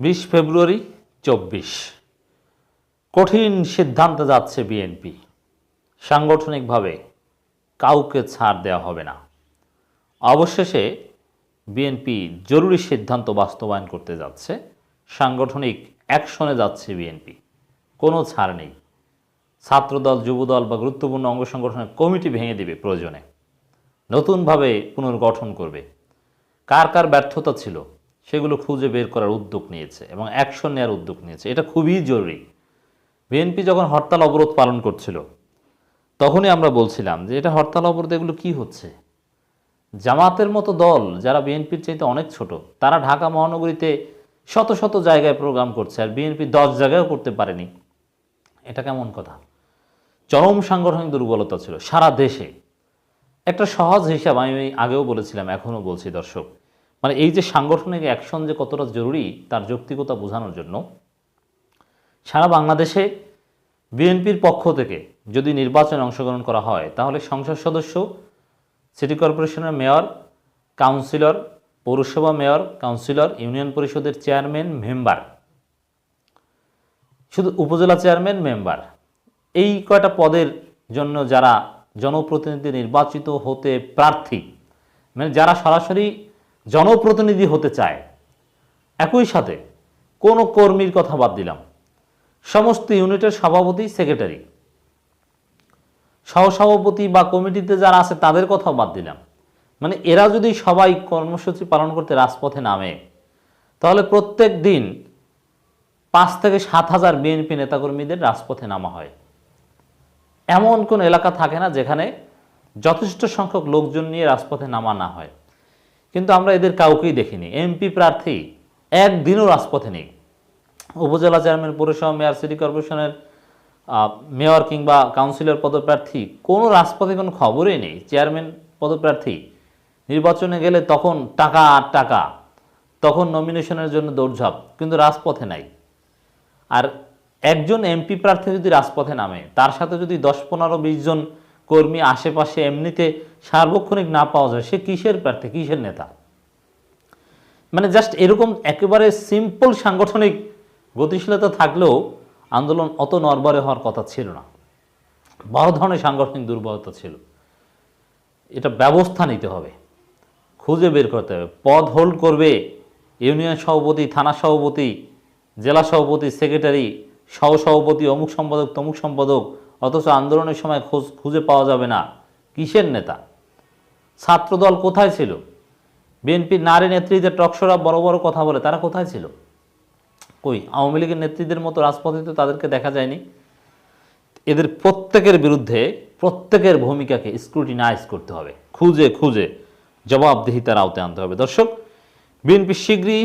বিশ ফেব্রুয়ারি চব্বিশ। কঠিন সিদ্ধান্তে যাচ্ছে বিএনপি। সাংগঠনিকভাবে কাউকে ছাড় দেওয়া হবে না। অবশেষে বিএনপি জরুরি সিদ্ধান্ত বাস্তবায়ন করতে যাচ্ছে। সাংগঠনিক অ্যাকশনে যাচ্ছে বিএনপি। কোনো ছাড় নেই। ছাত্রদল, যুবদল বা গুরুত্বপূর্ণ অঙ্গ সংগঠনের কমিটি ভেঙে দেবে প্রয়োজনে। নতুনভাবে পুনর্গঠন করবে। কার কার ব্যর্থতা ছিল? সেগুলো খুঁজে বের করার উদ্যোগ নিয়েছে এবং অ্যাকশন নেওয়ার উদ্যোগ নিয়েছে। এটা খুবই জরুরি। বিএনপি যখন হরতাল অবরোধ পালন করছিল, তখনই আমরা বলছিলাম যে এটা হরতাল অবরোধ এগুলো কী হচ্ছে? জামাতের মতো দল যারা বিএনপির চাইতে অনেক ছোট, তারা ঢাকা মহানগরীতে শত শত জায়গায় প্রোগ্রাম করছে আর বিএনপি দশ জায়গায়ও করতে পারেনি। এটা কেমন কথা? চরম সাংগঠনিক দুর্বলতা ছিল সারা দেশে। একটা সহজ হিসাব আমি আগেও বলেছিলাম, এখনও বলছি দর্শক। মানে এই যে সাংগঠনিক অ্যাকশন যে কতটা জরুরি, তার যৌক্তিকতা বোঝানোর জন্য সারা বাংলাদেশে বিএনপির পক্ষ থেকে যদি নির্বাচনে অংশগ্রহণ করা হয়, তাহলে সংসদ সদস্য, সিটি কর্পোরেশনের মেয়র, কাউন্সিলর, পৌরসভা মেয়র, কাউন্সিলর, ইউনিয়ন পরিষদের চেয়ারম্যান, মেম্বার, শুধু উপজেলা চেয়ারম্যান, মেম্বার, এই কয়টা পদের জন্য যারা জনপ্রতিনিধি নির্বাচিত হতে প্রার্থী মানে যারা সরাসরি জনপ্রতিনিধি হতে চায়। একই সাথে কোনো কর্মীর কথা বাদ দিলাম। সমস্ত ইউনিটের সভাপতি, সেক্রেটারি। সহসভাপতি বা কমিটিতে যারা আছে তাদের কথাও বাদ দিলাম। মানে এরা যদি সবাই কর্মসূচি পালন করতে রাজপথে নামে, তাহলে প্রত্যেক দিন পাঁচ থেকে সাত হাজার বিএনপি নেতাকর্মীদের রাজপথে নামা হয়। এমন কোন এলাকা থাকে না যেখানে যথেষ্ট সংখ্যক লোকজন নিয়ে রাজপথে নামা না হয়। কিন্তু আমরা এদের কাউকেই দেখিনি। এমপি প্রার্থী একদিনও রাজপথে নেই। উপজেলা চেয়ারম্যান, পৌরসভা মেয়র, সিটি কর্পোরেশনের মেয়র কিংবা কাউন্সিলর পদপ্রার্থী কোনো রাজপথে কোনো খবরই নেই। চেয়ারম্যান পদপ্রার্থী নির্বাচনে গেলে তখন টাকা আর টাকা, তখন নমিনেশনের জন্য দৌড়ঝাঁপ, কিন্তু রাজপথে নাই। আর একজন এমপি প্রার্থী যদি রাজপথে নামে, তার সাথে যদি দশ, পনেরো, বিশ জন কর্মী আশেপাশে এমনিতে সার্বক্ষণিক না পাওয়া যায়, সে কিসের প্রার্থী, কিসের নেতা? মানে জাস্ট এরকম একেবারে সিম্পল সাংগঠনিক গতিশীলতা থাকলেও আন্দোলন অত নরবরে হওয়ার কথা ছিল না। বড় ধরনের সাংগঠনিক দুর্বলতা ছিল। এটা ব্যবস্থা নিতে হবে, খুঁজে বের করতে হবে। পদ হোল্ড করবে ইউনিয়ন সভাপতি, থানা সভাপতি, জেলা সভাপতি, সেক্রেটারি সহ সভাপতি অমুক সম্পাদক, তমুক সম্পাদক অথচ আন্দোলনের সময় খোঁজ, খুঁজে পাওয়া যাবে না। কিসের নেতা? ছাত্রদল কোথায় ছিল? বিএনপির নারী নেত্রীদের টকসরা বড় বড় কথা বলে, তারা কোথায় ছিল? কই, আওয়ামী লীগের নেত্রীদের মতো রাজপথে তো তাদেরকে দেখা যায়নি। এদের প্রত্যেকের বিরুদ্ধে, প্রত্যেকের ভূমিকাকে স্ক্রুটিনাইজ করতে হবে। খুঁজে খুঁজে জবাবদিহিতার আওতায় আনতে হবে। দর্শক, বিএনপি শীঘ্রই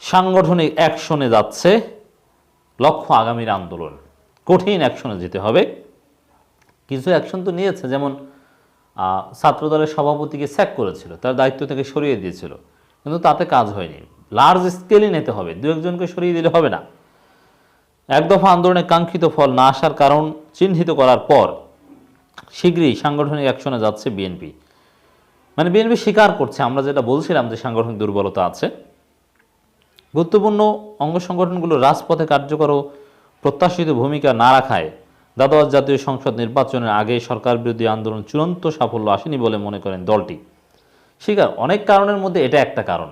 সাংগঠনিক অ্যাকশনে যাচ্ছে লক্ষ্য আগামীর আন্দোলন। কঠিন অ্যাকশনে যেতে হবে। কিছু অ্যাকশন তো নিয়েছে, যেমন ছাত্রদলের সভাপতিকে স্যাক করেছিল, তার দায়িত্ব থেকে সরিয়ে দিয়েছিল, কিন্তু তাতে কাজ হয়নি। লার্জ স্কেলে নিতে হবে, দু একজনকে সরিয়ে দিলে হবে না। এক দফা আন্দোলনে কাঙ্ক্ষিত ফল না আসার কারণ চিহ্নিত করার পর শীঘ্রই সাংগঠনিক অ্যাকশনে যাচ্ছে বিএনপি মানে বিএনপি স্বীকার করছে, আমরা যেটা বলছিলাম যে সাংগঠনিক দুর্বলতা আছে। গুরুত্বপূর্ণ অঙ্গ সংগঠনগুলো রাজপথে কার্যকর প্রত্যাশিত ভূমিকা না রাখায় দ্বাদশ জাতীয় সংসদ নির্বাচনের আগে সরকার বিরোধী আন্দোলন চূড়ান্ত সাফল্য আসেনি বলে মনে করেন দলটি। স্বীকার অনেক কারণের মধ্যে এটা একটা কারণ।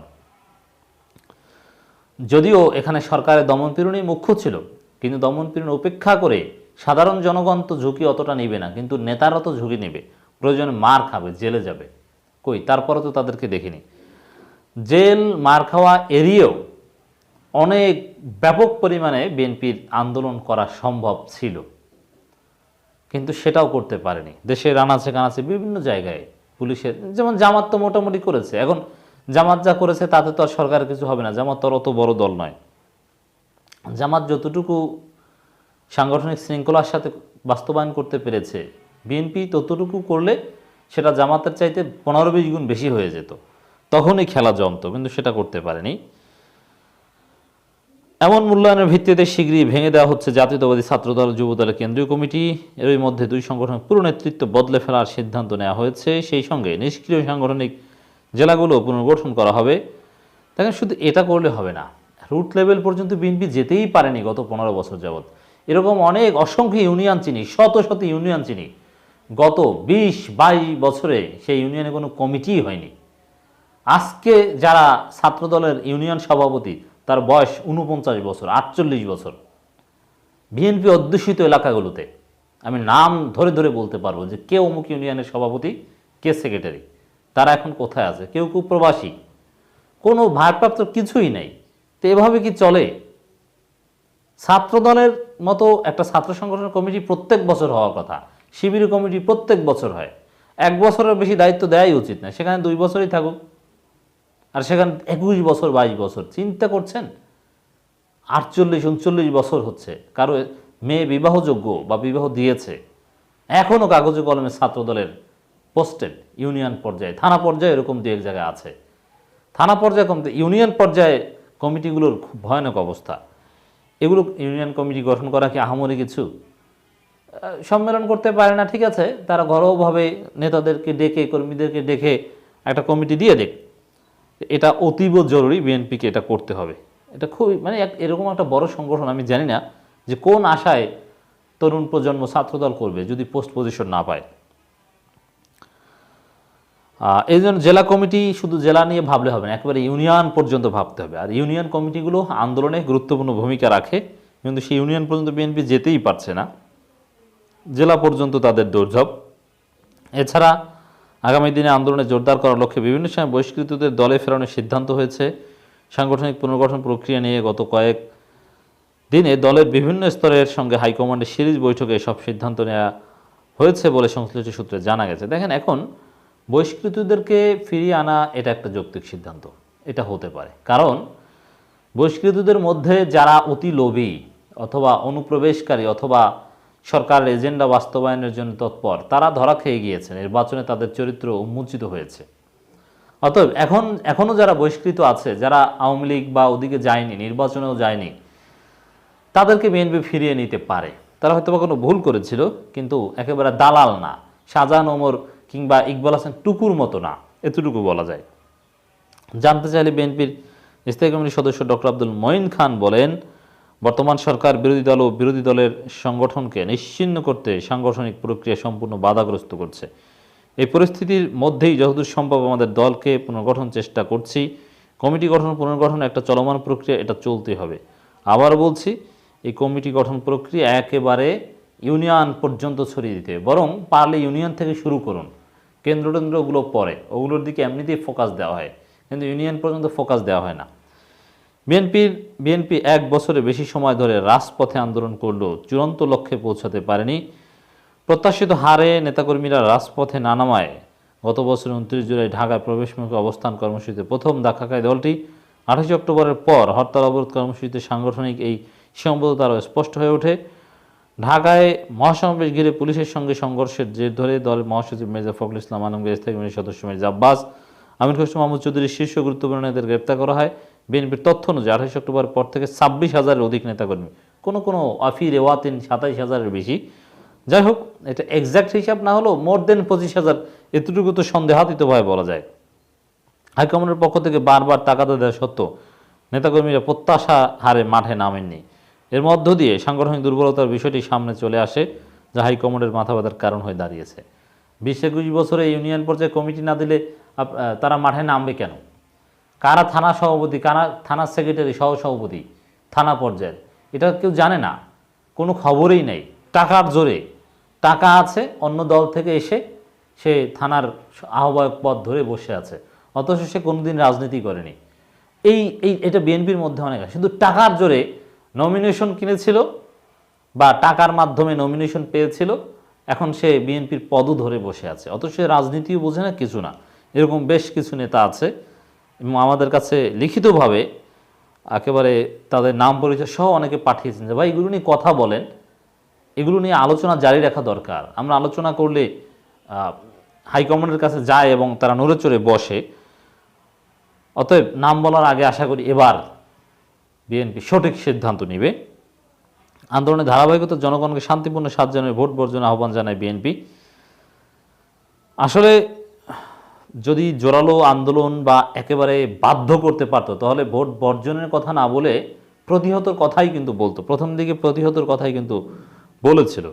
যদিও এখানে সরকারের দমনপীড়নই মুখ্য ছিল, কিন্তু দমনপীড়ন উপেক্ষা করে সাধারণ জনগণ তো ঝুঁকি অতটা নেবে না, কিন্তু নেতারা তো ঝুঁকি নেবে। প্রয়োজনে মার খাবে, জেলে যাবে। কই? তারপরে তো তাদেরকে দেখিনি। জেল, মার খাওয়া এড়িয়েও অনেক ব্যাপক পরিমাণে বিএনপির আন্দোলন করা সম্ভব ছিল। কিন্তু সেটাও করতে পারেনি। দেশের আনাচে কানাচে বিভিন্ন জায়গায় পুলিশের, যেমন জামাত তো মোটামুটি করেছে। এখন জামাত যা করেছে, তাতে তো আর সরকার কিছু হবে না। জামাত তো অত বড় দল নয়। জামাত যতটুকু সাংগঠনিক শৃঙ্খলার সাথে বাস্তবায়ন করতে পেরেছে, বিএনপি ততটুকু করলে সেটা জামাতের চাইতে পনেরো বিশ গুণ বেশি হয়ে যেত। তখনই খেলা জমতো, কিন্তু সেটা করতে পারেনি। এমন মূল্যায়নের ভিত্তিতে শীঘ্রই ভেঙে দেওয়া হচ্ছে জাতীয়তাবাদী ছাত্রদল, যুবদলের কেন্দ্রীয় কমিটি। এরই মধ্যে দুই সংগঠনের পুরো নেতৃত্ব বদলে ফেলার সিদ্ধান্ত নেওয়া হয়েছে। সেই সঙ্গে নিষ্ক্রিয় সাংগঠনিক জেলাগুলো পুনর্গঠন করা হবে। দেখেন, শুধু এটা করলে হবে না, রুট লেভেল পর্যন্ত বিএনপি যেতেই পারেনি গত পনেরো বছর যাবৎ। এরকম অনেক অসংখ্য ইউনিয়ন চিনি, শত শত ইউনিয়ন চিনি, গত বিশ বাইশ বছরে সেই ইউনিয়নে কোনো কমিটিই হয়নি। আজকে যারা ছাত্রদলের ইউনিয়ন সভাপতি তার বয়স উনপঞ্চাশ বছর, আটচল্লিশ বছর। বিএনপি অধ্যুষিত এলাকাগুলোতে, আমি নাম ধরে ধরে বলতে পারব যে কে অমুক ইউনিয়নের সভাপতি, কে সেক্রেটারি, তারা এখন কোথায় আছে? কেউ কেউ প্রবাসী। কোনো ভারপ্রাপ্ত কিছুই নেই। তো এভাবে কি চলে? ছাত্রদলের মতো একটা ছাত্র সংগঠন কমিটি প্রত্যেক বছর হওয়ার কথা। শিবির কমিটি প্রত্যেক বছর হয়। এক বছরের বেশি দায়িত্ব দেওয়াই উচিত না। সেখানে দুই বছরই থাকুক। আর সেখানে একুশ বছর, বাইশ বছর, চিন্তা করছেন? আটচল্লিশ, উনচল্লিশ বছর হচ্ছে। কারও মেয়ে বিবাহযোগ্য বা বিবাহ দিয়েছে। এখনও কাগজে কলমে ছাত্রদলের পোস্টেড ইউনিয়ন পর্যায়ে, থানা পর্যায়ে এরকম দু এক জায়গায় আছে। থানা পর্যায়ে কমতে ইউনিয়ন পর্যায়ে কমিটিগুলোর খুব ভয়ানক অবস্থা। এগুলো ইউনিয়ন কমিটি গঠন করা কি আহামরি কিছু? সম্মেলন করতে পারে না, ঠিক আছে। তারা ঘরোয়াভাবে নেতাদেরকে ডেকে, কর্মীদেরকে ডেকে একটা কমিটি দিয়ে দেখ এটা অতীব জরুরি বিএনপিকে এটা করতে হবে। এটা খুবই মানে এরকম একটা বড় সংগঠন আমি জানি না যে কোন আশায় তরুণ প্রজন্ম ছাত্রদল করবে যদি পোস্ট পজিশন না পায়। এই জন্য জেলা কমিটি শুধু জেলা নিয়ে ভাবলে হবে না, একেবারে ইউনিয়ন পর্যন্ত ভাবতে হবে। আর ইউনিয়ন কমিটিগুলো আন্দোলনে গুরুত্বপূর্ণ ভূমিকা রাখে, কিন্তু সেই ইউনিয়ন পর্যন্ত বিএনপি যেতেই পারছে না। জেলা পর্যন্ত তাদের দৌড়ঝাঁপ এছাড়া আগামী দিনে আন্দোলনে জোরদার করার লক্ষ্যে বিভিন্ন সময় বহিষ্কৃতদের দলে ফেরানোর সিদ্ধান্ত হয়েছে। সাংগঠনিক পুনর্গঠন প্রক্রিয়া নিয়ে গত কয়েক দিনে দলের বিভিন্ন স্তরের সঙ্গে হাইকমান্ডের সিরিজ বৈঠকে সব সিদ্ধান্ত নেওয়া হয়েছে বলে সংশ্লিষ্ট সূত্রে জানা গেছে। দেখেন, এখন বহিষ্কৃতদেরকে ফিরিয়ে আনা এটা একটা যৌক্তিক সিদ্ধান্ত। এটা হতে পারে। কারণ বহিষ্কৃতদের মধ্যে যারা অতি লোভী অথবা অনুপ্রবেশকারী অথবা সরকারের এজেন্ডা বাস্তবায়নের জন্য তৎপর। তারা ধরা খেয়ে গিয়েছে। নির্বাচনে তাদের চরিত্র উন্মোচিত হয়েছে। অতএব এখন এখনও যারা বহিষ্কৃত আছে, যারা আওয়ামী লীগ বা ওদিকে যায়নি, নির্বাচনেও যায়নি, তাদেরকে বিএনপি ফিরিয়ে নিতে পারে। তারা হয়তো বা কোনো ভুল করেছিল, কিন্তু একেবারে দালাল না। শাহজাহান ওমর কিংবা ইকবাল হাসান টুকুর মতো না, এতটুকু বলা যায়। জানতে চাইলে বিএনপির স্থায়ী কমিটির সদস্য ডক্টর আব্দুল মঈন খান বলেন বর্তমান সরকার বিরোধী দল ও বিরোধী দলের সংগঠনকে নিশ্চিন্ন করতে সাংগঠনিক প্রক্রিয়া সম্পূর্ণ বাধাগ্রস্ত করছে। এই পরিস্থিতির মধ্যেই যতদূর সম্ভব আমাদের দলকে পুনর্গঠন চেষ্টা করছি। কমিটি গঠন, পুনর্গঠন একটা চলমান প্রক্রিয়া, এটা চলতে হবে। আবার বলছি, এই কমিটি গঠন প্রক্রিয়া একেবারে ইউনিয়ন পর্যন্ত ছড়িয়ে দিতে বরং পারলে ইউনিয়ন থেকে শুরু করুন। কেন্দ্র টেন্দ্র ওগুলো পরে ওগুলোর দিকে এমনিতেই ফোকাস দেওয়া হয়, কিন্তু ইউনিয়ন পর্যন্ত ফোকাস দেওয়া হয় না। বিএনপির, বিএনপি এক বছরে বেশি সময় ধরে রাজপথে আন্দোলন করলেও চূড়ান্ত লক্ষ্যে পৌঁছাতে পারেনি। প্রত্যাশিত হারে নেতাকর্মীরা রাজপথে না নামায়। গত বছর উনত্রিশ জুলাই ঢাকায় প্রবেশমুখী অবস্থান কর্মসূচিতে প্রথম দেখা খায় দলটি আঠাশে অক্টোবরের পর হরতাল অবরোধ কর্মসূচিতে সাংগঠনিক এই সীমাবদ্ধতা আরও স্পষ্ট হয়ে ওঠে। ঢাকায় মহাসমাবেশ ঘিরে পুলিশের সঙ্গে সংঘর্ষের জের ধরে দলের মহাসচিব মির্জা ফখরুল ইসলাম আলমগীর স্থায়ী কমিটির সদস্য মির্জা আব্বাস, আমির খসরু মাহমুদ চৌধুরীর শীর্ষ গুরুত্বপূর্ণ নেতাদের গ্রেপ্তার করা হয়। বিএনপির তথ্য অনুযায়ী আঠাশ অক্টোবর পর থেকে ছাব্বিশ হাজারের অধিক নেতাকর্মী, কোনো কোনো আফি রেওয়াতিন সাতাইশ হাজারের বেশি। যাই হোক, এটা এক্সাক্ট হিসাব না হলেও মোর দেন পঁচিশ হাজার, এতটুকু তো সন্দেহাতীতভাবে বলা যায়। হাইকমান্ডের পক্ষ থেকে বারবার তাগাদা দেওয়া সত্ত্বেও নেতাকর্মীরা প্রত্যাশা হারে মাঠে নামেননি। এর মধ্য দিয়ে সাংগঠনিক দুর্বলতার বিষয়টি সামনে চলে আসে, যা হাইকমান্ডের মাথা ব্যথার কারণ হয়ে দাঁড়িয়েছে। বিশ একুশ বছরে ইউনিয়ন পর্যায়ে কমিটি না দিলে তারা মাঠে নামবে কেন? কারা থানা সভাপতি, কারা থানা সেক্রেটারি সহ সভাপতি থানা পর্যায়ের? এটা কেউ জানে না, কোনো খবরই নেই। টাকার জোরে। টাকা আছে, অন্য দল থেকে এসে সে থানার আহ্বায়ক পদ ধরে বসে আছে। অথচ সে কোনোদিন রাজনীতি করেনি। এই এই, এটা বিএনপির মধ্যে অনেক আছে। শুধু টাকার জোরে নমিনেশন কিনেছিল বা টাকার মাধ্যমে নমিনেশন পেয়েছিল, এখন সে বিএনপির পদও ধরে বসে আছে। অথচ সে রাজনীতিও বোঝে না, কিছু না। এরকম বেশ কিছু নেতা আছে এবং আমাদের কাছে লিখিতভাবে একেবারে তাদের নাম পরিচয় সহ অনেকে পাঠিয়েছেন যে, ভাই, এগুলো নিয়ে কথা বলেন। এগুলো নিয়ে আলোচনা জারি রাখা দরকার। আমরা আলোচনা করলে হাইকমান্ডের কাছে যায় এবং তারা নড়ে চড়ে বসে। অতএব নাম বলার আগে আশা করি এবার বিএনপি সঠিক সিদ্ধান্ত নেবে। আন্দোলনের ধারাবাহিকতা জনগণকে শান্তিপূর্ণ সাত জনের ভোট বর্জনের আহ্বান জানায় বিএনপি। আসলে যদি জোরালো আন্দোলন বা একেবারে বাধ্য করতে পারতো, তাহলে ভোট বর্জনের কথা না বলে প্রতিহতর কথাই কিন্তু বলতো। প্রথম দিকে প্রতিহতর কথাই কিন্তু বলেছিল।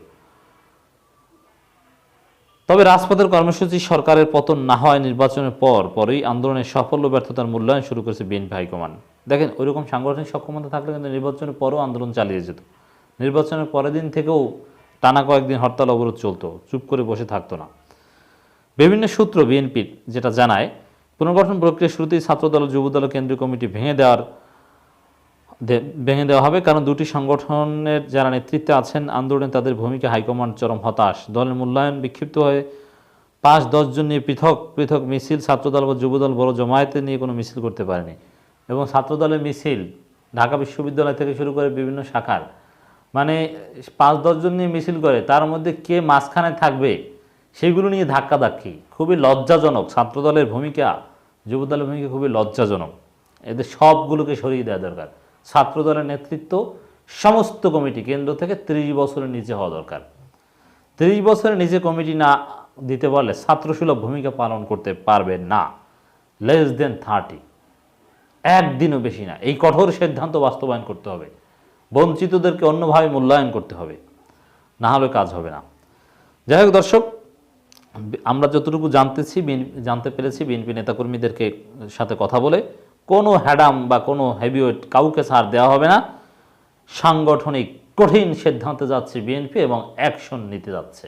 তবে রাজপথের কর্মসূচি সরকারের পতন না হয় নির্বাচনের পর পরেই আন্দোলনের সাফল্য, ব্যর্থতার মূল্যায়ন শুরু করেছে বিএনপি হাইকমান্ড। দেখেন, ওইরকম সাংগঠনিক সক্ষমতা থাকলে কিন্তু নির্বাচনের পরও আন্দোলন চালিয়ে যেত। নির্বাচনের পরের দিন থেকেও টানা কয়েকদিন হরতাল অবরোধ চলতো, চুপ করে বসে থাকতো না। বিভিন্ন সূত্র বিএনপির যেটা জানায়, পুনর্গঠন প্রক্রিয়ার শুরুতেই ছাত্রদল যুবদল কেন্দ্রীয় কমিটি ভেঙে দেওয়ার ভেঙে দেওয়া হবে কারণ দুটি সংগঠনের যারা নেতৃত্বে আছেন আন্দোলনে তাদের ভূমিকা হাইকমান্ড চরম হতাশ। দলের মূল্যায়ন বিক্ষিপ্ত হয়ে পাঁচ দশজন নিয়ে পৃথক পৃথক মিছিল, ছাত্রদল বা যুবদল বড় জমায়েতে নিয়ে কোনো মিছিল করতে পারেনি এবং ছাত্রদলের মিছিল ঢাকা বিশ্ববিদ্যালয় থেকে শুরু করে বিভিন্ন শাখার। মানে পাঁচ দশজন নিয়ে মিছিল করে, তার মধ্যে কে মাঝখানে থাকবে? সেইগুলো নিয়ে ধাক্কাধাক্কি, খুবই লজ্জাজনক। ছাত্রদলের ভূমিকা, যুবদলের ভূমিকা খুবই লজ্জাজনক। এদের সবগুলোকে সরিয়ে দেওয়া দরকার। ছাত্রদলের নেতৃত্ব, সমস্ত কমিটি কেন্দ্র থেকে ত্রিশ বছরের নিচে হওয়া দরকার। ত্রিশ বছরের নিচে কমিটি না দিতে পারলে ছাত্রসুলভ ভূমিকা পালন করতে পারবে না। লেস দেন থার্টি একদিনও বেশি না। এই কঠোর সিদ্ধান্ত বাস্তবায়ন করতে হবে। বঞ্চিতদেরকে অন্যভাবে মূল্যায়ন করতে হবে। না হলে কাজ হবে না। যাই হোক দর্শক আমরা যতটুকু জানতেছি জানতে পেরেছি বিএনপি নেতাকর্মীদেরকে সাথে কথা বলে কোনো হ্যাডাম বা কোনো হেভিওয়েট কাউকে ছাড় দেওয়া হবে না। সাংগঠনিক কঠিন সিদ্ধান্তে যাচ্ছে বিএনপি এবং অ্যাকশন নিতে যাচ্ছে।